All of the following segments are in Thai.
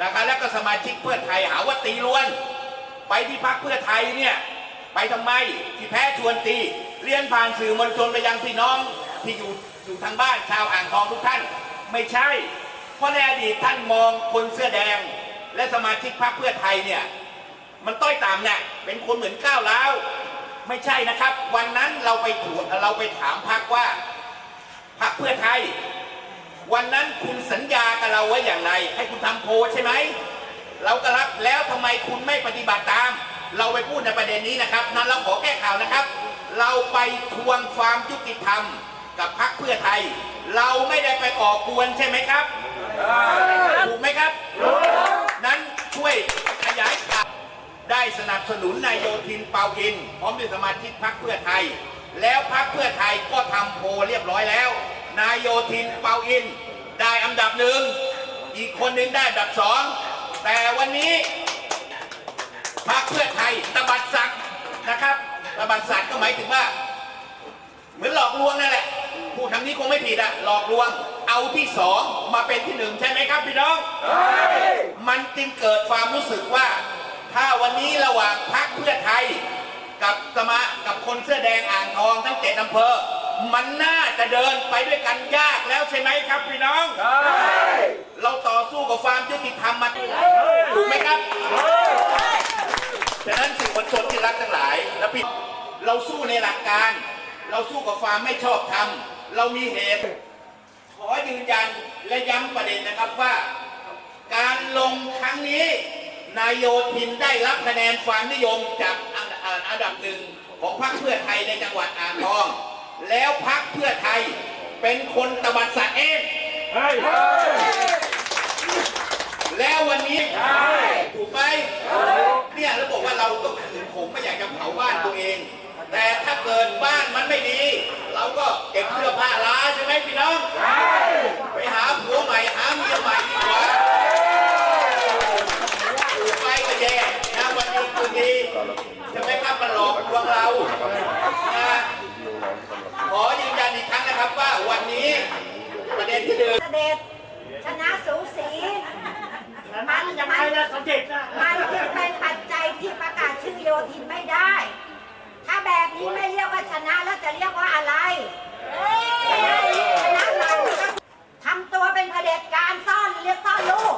นะครับแล้วก็สมาชิกเพื่อไทยหาว่าตีล้วน ไปที่พักเพื่อไทยเนี่ยไปทำไมที่แพ้ชวนตีเรียนผ่านสื่อมวลชนไปยังพี่น้องที่อยู่อยู่ทางบ้านชาวอ่างทองทุกท่าน ไม่ใช่ เพราะในอดีตท่านมองคนเสื้อแดง และสมาชิกพรรคเพื่อไทยเนี่ยมันต้อยต่ำเนี่ยเป็นคนเหมือนก้าวร้าวไม่ใช่นะครับ วันนั้นเราไปถวเราไปถามพรรคว่าพรรคเพื่อไทย วันนั้นคุณสัญญากับเราไว้อย่างไร ให้คุณทำโพใช่ไหม เราก็รับแล้วทำไมคุณไม่ปฏิบัติตาม เราไปพูดในประเด็นนี้นะครับ นั้นเราขอแก้ข่าวนะครับ เราไปทวงความยุติธรรมกับพรรคเพื่อไทย เราไม่ได้ไปก่อกวนใช่ไหมครับถูกไหมครับ นั้นช่วยขยายข่าวได้สนับสนุนนายโยธินเปาอิน พร้อมด้วยสมาชิกพรรคเพื่อไทย แล้วพรรคเพื่อไทยก็ทำโพเรียบร้อยแล้ว นายโยธินเปาอิน ได้อันดับหนึ่ง อีกคนหนึ่งได้อันดับสอง แต่วันนี้พรรคเพื่อไทยตบัดสักนะครับตบัดสักดิ์ก็หมายถึงว่า เหมือนหลอกลวงนั่นแหละ พูดคำนี้คงไม่ผิดอะหลอกลวง เอาที่สองมาเป็นที่หนึ่งใช่ไหมครับพี่น้อง มันจึงเกิดความรู้สึกว่า ถ้าวันนี้ระหว่างพรรคเพื่อไทย กับสมากับคนเสื้อแดงอ่างทองทั้งเจ็ดอำเภอ มันน่าจะเดินไปด้วยกันยากแล้วใช่ไหมครับพี่น้อง เราต่อสู้กับความยุติธรรมมาถูกไหมครับฉะนั้นสื่อมวลชนที่รักทั้งหลายและพี่เราสู้ในหลักการ เราสู้กับความไม่ชอบธรรม เรามีเหตุ ขอยืนยันและย้ำประเด็นนะครับว่า การลงครั้งนี้ นายโยธินได้รับคะแนนความนิยมจากอันอ่าอันดับหนึ่งของพรรคเพื่อไทยในจังหวัดอ่างทอง แล้วพรรคเพื่อไทยเป็นคนตบัดสัตว์เองแล้ววันนี้ถูกไหมเนี่ยแล้วบอกว่าเราก็ขืนผมไม่อยากจะเผาบ้านตัวเอง แต่ถ้าเกิดบ้านมันไม่ดี เราก็เก็บเสื้อผ้าล้าใช่ไหมพี่น้องไปหาผัวใหม่หาเมียใหม่ดีกว่าถูกไปก็แย่นะวันนี้คืนดีใช่ไหมครับมันหลอกลวงเรานะขอยืนยันอีกครั้งนะครับว่าวั นนี้ประเด็นที่หนึ่งเสด็จชนะสูสีมันยังไงล่ะสมเด็จนะมันจึงเป็นปัจจัยที่ประกาศชื่อโยธินไม่ได้ ถ้าแบบนี้ไม่เรียกว่าชนะแล้วจะเรียกว่าอะไรชนะเราทำตัวเป็นเผด็จการซ่อนเรียกซ่อนลูก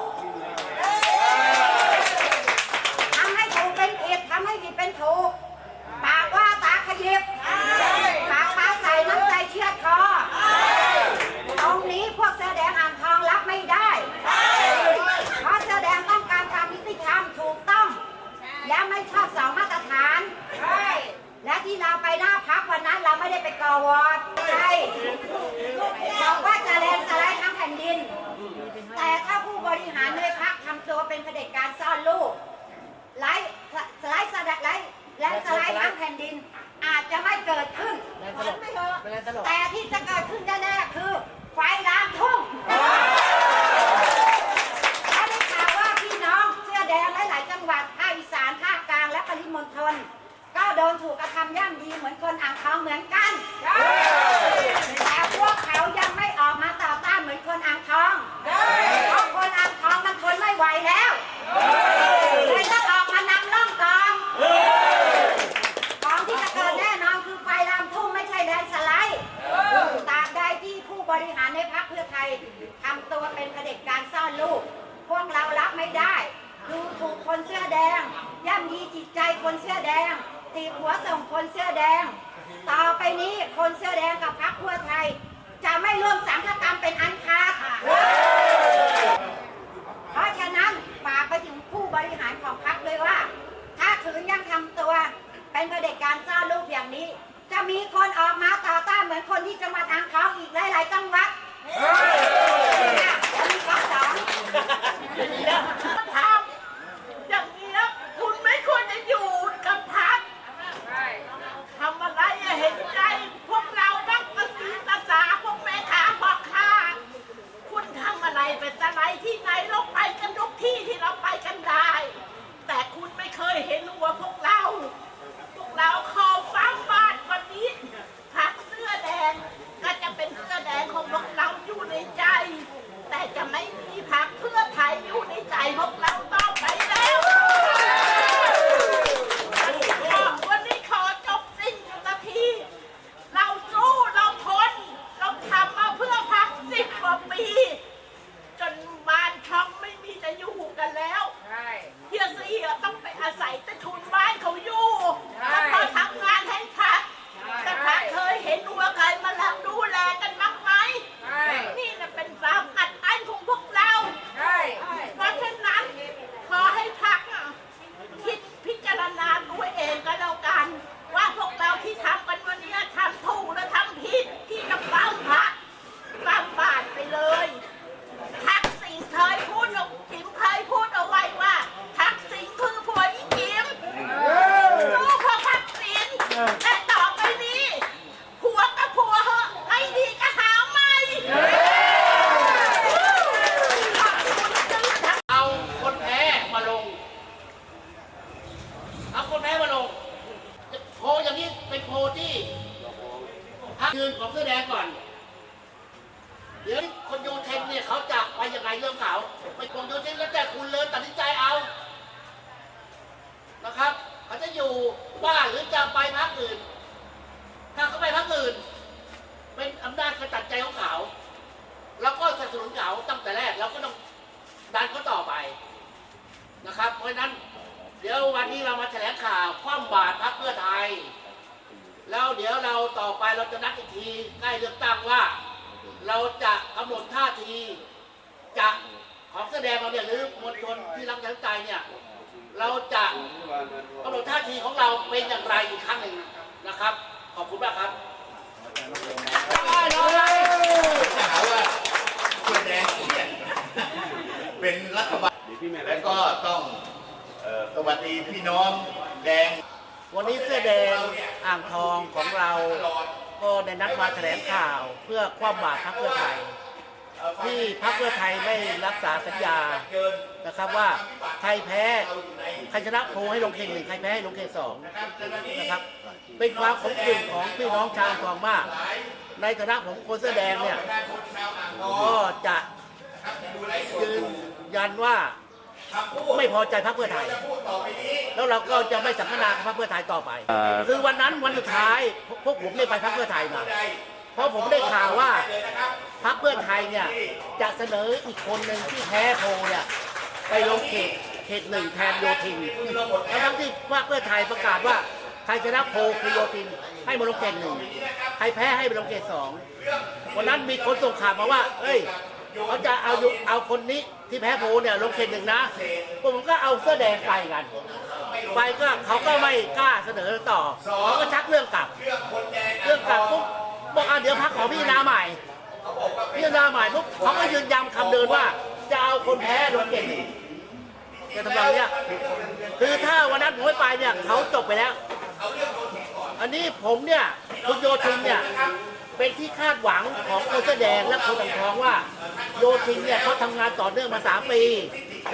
ทำให้ถูกเป็นผิดทำให้ผิดเป็นถูก ปากว่าตาขยิบปากฟ้าใส่น้ำใจเชือดคอ ตรงนี้พวกเสื้อแดงอ่างทองรับไม่ได้ เพราะเสื้อแดงต้องการความยุติธรรมถูกต้อง และไม่ชอบสองมาตรฐาน และที่เราไปหน้าพักวันนั้นเราไม่ได้ไปก่อวอร์ดใช่บอกว่าจะแลนด์สไลด์ทั้งแผ่นดิน แต่ถ้าผู้บริหารในพักทำตัว เป็นเผด็จการซ่อนลูกไลฟ์สไลด์สไลด์และสไลด์ทั้งแผ่นดิน อาจจะไม่เกิดขึ้นไม่เถอะแต่ที่จะเกิดขึ้นแน่ๆคือ ไฟลามทุ่งและได้ข่าวว่าพี่น้องเสื้อแดงหลายๆจังหวัดภาคอีสานภาคกลางและปริมณฑลก็โดนถูกกระทำย่ำดีเหมือนคนอ่างทองเหมือนกันแต่พวกเขายังไม่ออกมาต่อต้านเหมือนคนอ่างทองเพราะคนอ่างทองมันทนไม่ไหวแล้วเลยต้องออกมานำร่องกองของที่จะเกิดแน่นอนคือไฟลามทุ่งไม่ใช่แลนด์สไลด์ตราบใดที่ผู้บริหารในพรรคเพื่อไทยทำตัวเป็นเผด็จการซ่อนลูก พวกเรารับไม่ได้ ดูถูกคนเสื้อแดง ย่ำยีจิตใจคนเสื้อแดง ตีหัวส่งคนเสื้อแดง ต่อไปนี้คนเสื้อแดงกับพรรคเพื่อไทย จะไม่ร่วมสังฆกรรมเป็นอันขาด เพราะฉะนั้นฝากไปถึงผู้บริหารของพรรคเลยว่า ถ้าถือยังทำตัวเป็นเผด็จ การซ่อนลูกอย่างนี้ จะมีคนออกมาต่อต้านเหมือนคนที่จังหวัดอ่างทองอีกหลายๆจังหวัดเนี่ยแล้วมีข้อสองทำอย่างนี้ยคุณไม่ควรจะอยู่กับพักทำอะไรอะเห็นใจ พวกเราบ้างภาษีภาษาพวกแม่ค้าพ่อค้าคุณทำอะไรเป็นอะไรที่ไหนเราไปกันทุกที่ที่เราไปกันได้ แต่คุณไม่เคยเห็น นะครับ เพราะฉะนั้น เดี๋ยววันนี้เรามาแถลงข่าวคว่ำบาตรพรรคเพื่อไทย แล้วเดี๋ยวเราต่อไปเราจะนัดอีกทีใกล้เลือกตั้งว่า เราจะกำหนดท่าทีจะของแสดงเราเนี่ยหรือมวลชนที่รักประชาธิปไตยเนี่ย เราจะกำหนดท่าทีของเราเป็นอย่างไรอีกครั้งหนึ่งนะครับ ขอบคุณมากครับได้เลยจะหาว่าเพื่อแดงเครียดเป็นรัฐบาล แล้วก็ต้องเอ่อสวัสดีพี่น้องแดง วันนี้เสื้อแดงอ่างทองของเราก็ได้นัดมาแถลงข่าวเพื่อความบาตรพรรคเพื่อไทย ที่พรรคเพื่อไทยไม่รักษาสัญญานะครับว่าใครแพ้ใครชนะโพลให้ลงเขตหนึ่งใครแพ้ให้ลงเขตสองนะครับเป็นความขมขื่นของพี่น้องชาวอ่างทองมาก ในฐานะผมคนเสื้อแดงเนี่ยก็จะยืนยันว่า ไม่พอใจพรรคเพื่อไทย แล้วเราก็จะไม่สัมมนากับพรรคเพื่อไทยต่อไปคือวันนั้นวันสุดท้ายพวกพวกผมได้ไปพรรคเพื่อไทยมา เพราะผมได้ข่าวว่าพรรคเพื่อไทยเนี่ยจะเสนออีกคนหนึ่งที่แพ้โพลเนี่ยไปลงเขตเขตหนึ่งแทนโยธินทั้งที่พรรคเพื่อไทยประกาศว่าใครชนะโพลคือโยธินให้มาลงเขตหนึ่งใครแพ้ให้ไปลงเขตสองวันนั้นมีคนส่งข่าวมาว่า เอ้ย เขาจะเอาเอาคนนี้ที่แพ้โพเนี่ยลงเขตหนึ่งนะผมก็เอาเสื้อแดงไปกัน ไปก็เขาก็ไม่กล้าเสนอต่อเขาก็ชักเรื่องกลับ เรื่องกลับปุ๊บบอกอะเดี๋ยวพักขอพิจารณาใหม่พิจารณาใหม่ปุ๊บเขาก็ยืนยันคำเดิมว่า จะเอาคนแพ้ลงเก่งจะทำแบบเนี้ยคือถ้าวันนั้นผมไม่ไปเนี่ยเขาจบไปแล้ว อันนี้ผมเนี่ยคุณโยธินเนี่ย เป็นที่คาดหวังของคนแสอแดงและคนต่างทองว่า โยธินเนี่ยเขาทำงานต่อเนื่องมาสามปี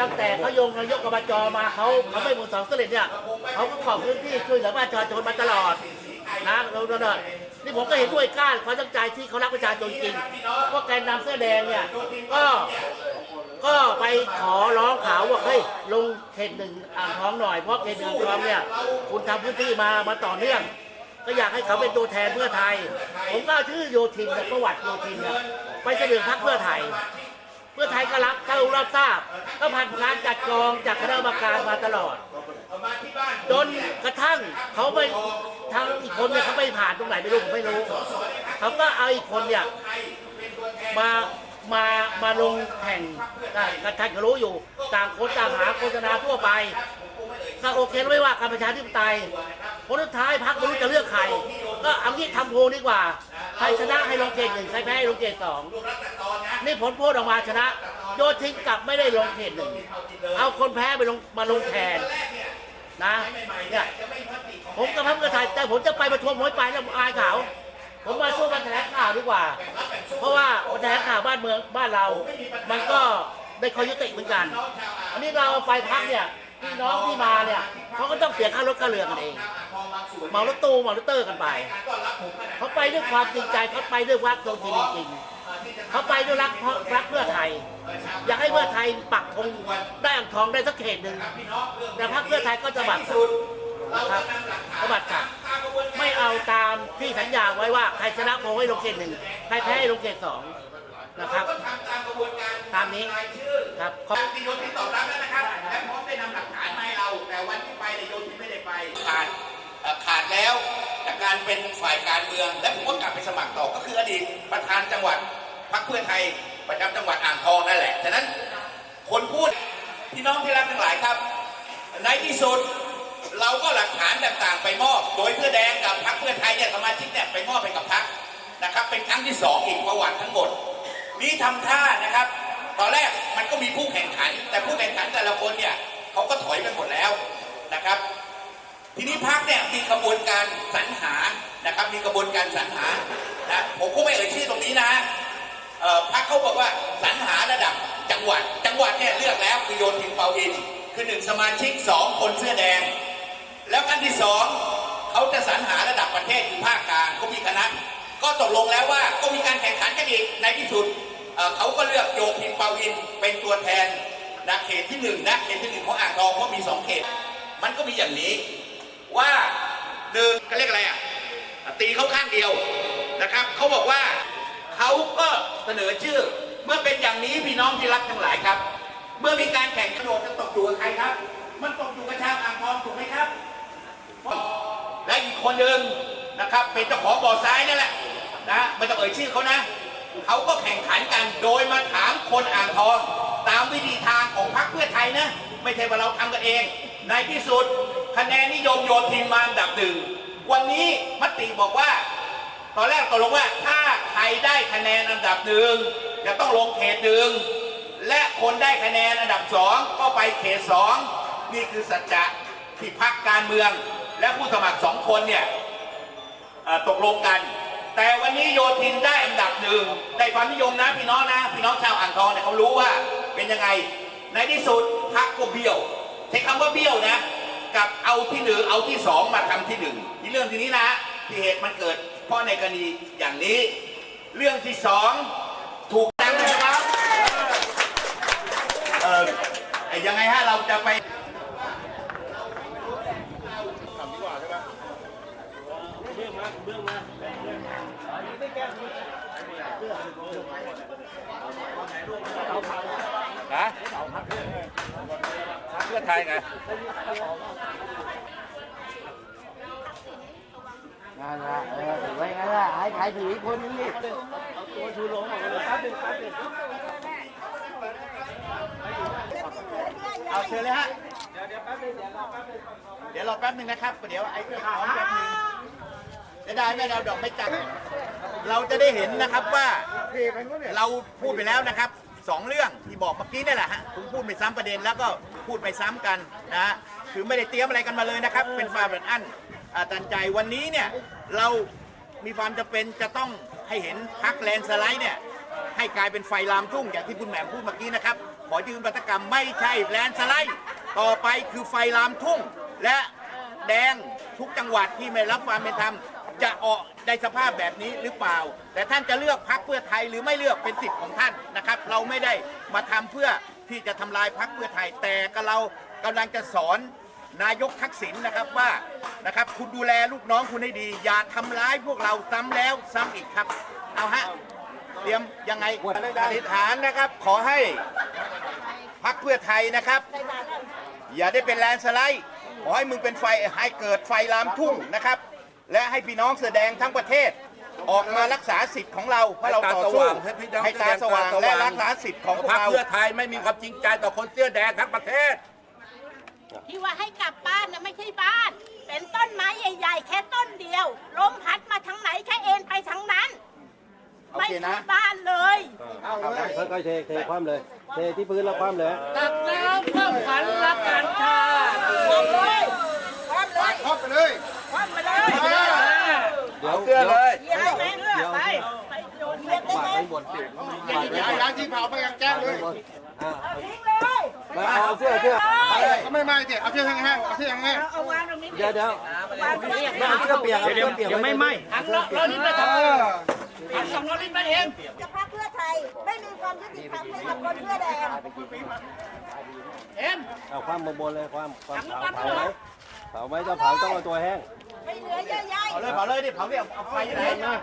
ตั้งแต่เขายงนายกอบจมาเขาเขาไม่หมดสองเสร็จเนี่ยเขาก็ขอบพื้นที่ช่วยเหลือประชาชนมาตลอดนะเราเราเรานี่ผมก็เห็นด้วยก้านความตั้งใจที่เขารักประชาชนจริงว่าแกนนำเสื้อแดงเนี่ยก็ก็ไปขอร้องเขาว่าเฮ้ยลงเขตหนึ่งอ่างทองหน่อยเพราะเขตหนึ่งอ่างทองเนี่ยคุณทำพื้นที่มามาต่อเนื่อง ก็อยากให้เขาเป็นตัวแทนเพื่อไทย ผมก็ชื่อโยธินนะประวัติโยธินเนี่ยไปเสนอพรรคเพื่อไทย เพื่อไทยก็รับเข้ารับทราบ ก็ผ่านการจัดกองจากคณะกรรมการมาตลอด จนกระทั่งเขาไปทางอีกคนเนี่ยเขาไม่ผ่านตรงไหนไม่รู้ผมไม่รู้ เขาก็เอาอีกคนเนี่ยมามามาลงแข่งกระทันก็รู้อยู่ ต่างคนต่างหาโฆษณาทั่วไปก็โอเคไม่ว่าการประชาธิปไตย ผลสุดท้ายพักไม่รู้จะเลือกใคร ก็เอางี้ทำโพลดีกว่า ใครชนะให้ลงเกตหนึ่งใครแพ้ให้ลงเกตสองนี่ผลโพลออกมาชนะ โยทินกลับไม่ได้ลงเกตหนึ่งเอาคนแพ้ไปลงมาลงแทนนะเนี่ยผมกับพรรคเพื่อไทยแต่ผมจะไปประท้วงมไม่ไปแล้วอายเขาผมมาช่วยมาแถลงข่าวดีกว่า เพราะว่ามาแถลงข่าวบ้านเมืองบ้านเรา มันก็ได้คอยยุติเหมือนกัน อันนี้เราไปพักเนี่ย พี่น้องที่มาเนี่ยเขาก็ต้องเสียค่ารถค่าเรือกันเองเหมารถตู้เหมารถเตอร์กันไปเขาไปด้วยความจริงใจเขาไปด้วยวักโดนจริงจริงเขาไปด้วยรักเพราะรักเพื่อไทย อยากให้เพื่อไทยปักธงได้อ่างทองได้สักเขตหนึ่งแต่พรรคเพื่อไทยก็จะบัตรนะครับบัตรกับไม่เอาตามที่สัญญาไว้ว่าใครชนะโพให้ลงเขตหนึ่งใครแพ้ให้ลงเขตสอง นะครับตามนี้ครับขอบที่โยธินตอบรับแล้วนะครับ และพร้อมได้นำหลักฐานมาให้เรา แต่วันที่ไปเนี่ยโยธินไม่ได้ไป ขาดเอ่อขาดแล้วจากการเป็นฝ่ายการเมือง และผมก็กลับไปสมัครต่อก็คืออดีตประธานจังหวัดพรรคเพื่อไทยประจำจังหวัดอ่างทองนั่นแหละฉะนั้นคนพูดพี่น้องที่รักทั้งหลายครับ ในที่สุดเราก็หลักฐานต่างๆ ไปมอบ โดยเพื่อแดงกับพรรคเพื่อไทยเนี่ยสมาชิกเนี่ยไปมอบไปกับพรรคนะครับ เป็นครั้งที่สองอีกประวัติทั้งหมด นี่ทำท่านะครับ ตอนแรกมันก็มีผู้แข่งขัน แต่ผู้แข่งขันแต่ละคนเนี่ยเขาก็ถอยไปหมดแล้วนะครับ ทีนี้พักเนี่ยมีกระบวนการสรรหานะครับ มีกระบวนการสรรหานะผมก็ไม่เอ่ยชื่อตรงนี้นะพักเขาบอกว่าสรรหาระดับจังหวัด จังหวัดเนี่ยเลือกแล้วคือโยนทินเปาอินคือหนึ่งสมาชิกสองคนเสื้อแดง แล้วอันที่สองเขาจะสรรหาระดับประเทศคือภาคกลางเขามีคณะ ก็ตกลงแล้วว่าก็มีการแข่งขันกันอีกในที่สุดเเขาก็เลือกโยทินเปาอินเป็นตัวแทนนะเขตที่หนึ่งนะเขตที่หนึ่งของอ่างทองเพราะมีสองเขต มันก็มีอย่างนี้ว่าหนึ่งเขาเรียกอะไรอะตีเขาข้างเดียวนะครับเขาบอกว่าเขาก็เสนอชื่อ เมื่อเป็นอย่างนี้พี่น้องที่รักทั้งหลายครับ เมื่อมีการแข่งกระโดดจะตกอยู่กับใครครับ มันตกอยู่กับชาวอ่างทองถูกไหมครับ และอีกคนหนึ่งนะครับเป็นเจ้าของบ่อทรายนั่นแหละ นะไม่ต้องเอ่ยชื่อเขานะเขาก็แข่งขันกันโดยมาถามคนอ่างทอง ตามวิธีทางของพรรคเพื่อไทยนะ ไม่ใช่ว่าเราทำกันเอง ในที่สุดคะแนนนิยมโยนทินมาอันดับหนึ่งวันนี้มติบอกว่า ตอนแรกตกลงว่าถ้าใครได้คะแนนอันดับหนึ่งจะต้องลงเขตหนึ่งและคนได้คะแนนอันดับสองก็ไปเขตสองนี่คือสัจจะที่พักการเมือง และผู้สมัครสองคนเนี่ยตกลงกัน แต่วันนี้โยธินได้อันดับหนึ่งได้ความนิยมนะพี่น้องนะพี่น้องชาวอ่างทองเนี่ยเขารู้ว่าเป็นยังไง ในที่สุดพักก็เบี้ยวใช้คำว่าเบี้ยวนะกับเอาที่หนึ่งเอาที่สองมาทำที่หนึ่งที่เรื่องที่นี้นะที่เหตุมันเกิด เพราะในกรณีอย่างนี้ เรื่องที่สองถูกตั้งนะครับเออยังไงฮะเราจะไป ฮะเพื่อไทยไงนั่นแหละเออถือไว้งั้นแหละให้ใครถืออีกคนนึงดิเอาเชิญเลยฮะ เดี๋ยวเดี๋ยวแป๊บนึงเดี๋ยวรอแป๊บนึงนะครับ เดี๋ยวไอ้เพื่อนพร้อมแป๊บนึง จะได้ไหมเราดอกไม่จัดเราจะได้เห็นนะครับว่าเราพูดไปแล้วนะครับสองเรื่องที่บอกเมื่อกี้นี่แหละฮะผมพูดไม่ซ้ำประเด็นแล้วก็พูดไม่ซ้ำกันนะฮะคือไม่ได้เตรียมอะไรกันมาเลยนะครับ เป็นความแบบอั้นตันใจวันนี้เนี่ยเรามีความจำเป็นจะต้องให้เห็นพักแลนสไลด์เนี่ยให้กลายเป็นไฟลามทุ่งอย่างที่คุณแหม่มพูดเมื่อกี้นะครับ ขอยืนปฏิกรรมไม่ใช่แลนสไลด์ ต่อไปคือไฟลามทุ่ง และแดงทุกจังหวัดที่ไม่รับความเป็นธรรม จะออกในสภาพแบบนี้หรือเปล่า แต่ท่านจะเลือกพักเพื่อไทยหรือไม่เลือกเป็นสิทธิ์ของท่านนะครับ เราไม่ได้มาทำเพื่อที่จะทำลายพักเพื่อไทย แต่ก็เรากำลังจะสอนนายกทักษิณนะครับว่านะครับคุณดูแลลูกน้องคุณให้ดี อย่าทำร้ายพวกเราซ้ำแล้วซ้ำอีกครับ เอาฮะเตรียมยังไงอธิษฐานนะครับ ขอให้พักเพื่อไทยนะครับ อย่าได้เป็นแลนด์สไลด์ขอให้มึงเป็นไฟให้เกิดไฟลามทุ่งนะครับ และให้พี่น้องแสดงทั้งประเทศ ออกมารักษาสิทธิ์ของเราเพราะเราต่อสู้ให้ตาสว่างและรักษาสิทธิ์ของพวกพรรคเรา เพื่อไทยไม่มีความจริงใจต่อคนเสื้อแดงทั้งประเทศ ที่ว่าให้กลับบ้านนะไม่ใช่บ้าน เป็นต้นไม้ใหญ่ๆ แค่ต้นเดียวลมพัดมาทางไหนแค่เอ็นไปทางนั้นโอไม่เคใช่นะบ้านเลยค่อยๆเทเทคว่ำเลย เทที่พื้นแล้วคว่ำเลยตักน้ำเพื่อฝันรักกันชาคว่ำเลยคว่ำเลยคว่ำไปเลย คว่ำไปเลยเดี๋ยวเสื้อเลยเดี๋ยวไปไปโยนเย็นได้บาไหมดข้างบนติดบาไว้างที่เผาไปยังแจ้งเลยอ่าทิ้งเลยเอาเสื้อเสื้อก็ไม่ไม่สิเอาเชือแห้งๆเอาเชือกแห้งเอาวางตรงนี้เดี๋ยวเดี๋ยววางตรงนี้ไม่เอาเสื้อเปียกเอาเสื้อเปียกยังไม่ไหมหันเราเราลิ้นไปทางเออหันสองเราลิ้นไปเองจะพักเพื่อไทยไม่มีความยุติธรรมให้กับคนเสื้อแดงเอ็มเอาคว่ำบนๆเลยคว่ำคว่ำเผาเผาไหมเผาไหมจะเผาต้องเอาตัวแห้ง ไม่เหลือเยอะแยะเผาเลยเผาเลยดิเผาเนี่ยเอาไฟที่ไหนมา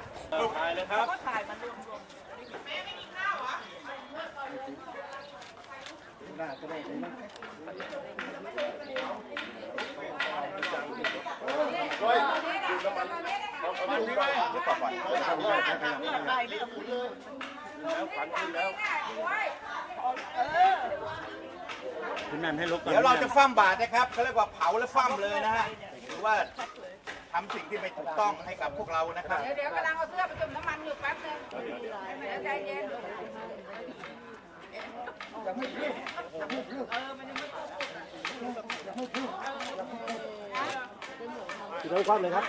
เดี๋ยวเราจะฟั่มบาทนะครับเขาเรียกว่าเผาและฟั่มเลยนะฮะหรือว่า ทำสิ่งที่ไม่ถูกต้องให้กับพวกเรานะครับ เดี๋ยวกำลังเอาเสื้อไปจุ่มน้ำมันอยู่แป๊บนึงใจเย็นที่ต้องคว่ำเลยครับ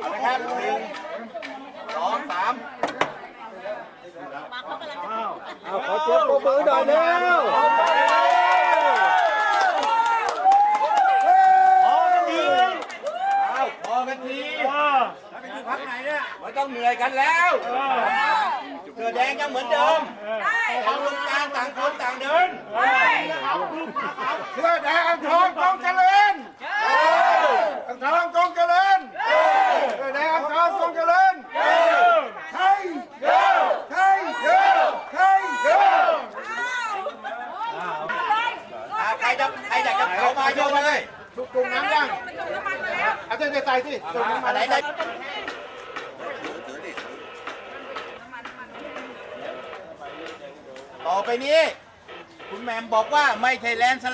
เอาละครับหนึ่งสองสามเอาขอเจ็บปรบมือหน่อยเร็ว อ้าวพอกันทีแล้วไปอยู่พักไหนเนี่ย ไม่ ต้องเหนื่อยกันแล้วเสื้อแดงยังเหมือนเดิมแต่วงการต่างคนต่างเดินเสื้อแดงอ่างทองกองเจริญ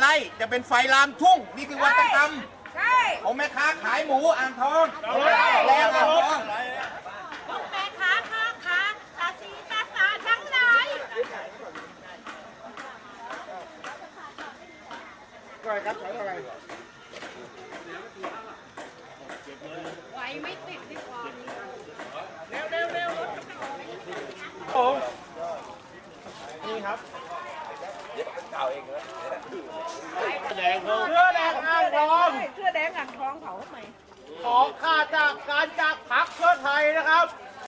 ไล่จะเป็นไฟลามทุ่ง นี่คือวัฒนธรรมใช่ ของแม่ค้าขายหมูอ่างทอง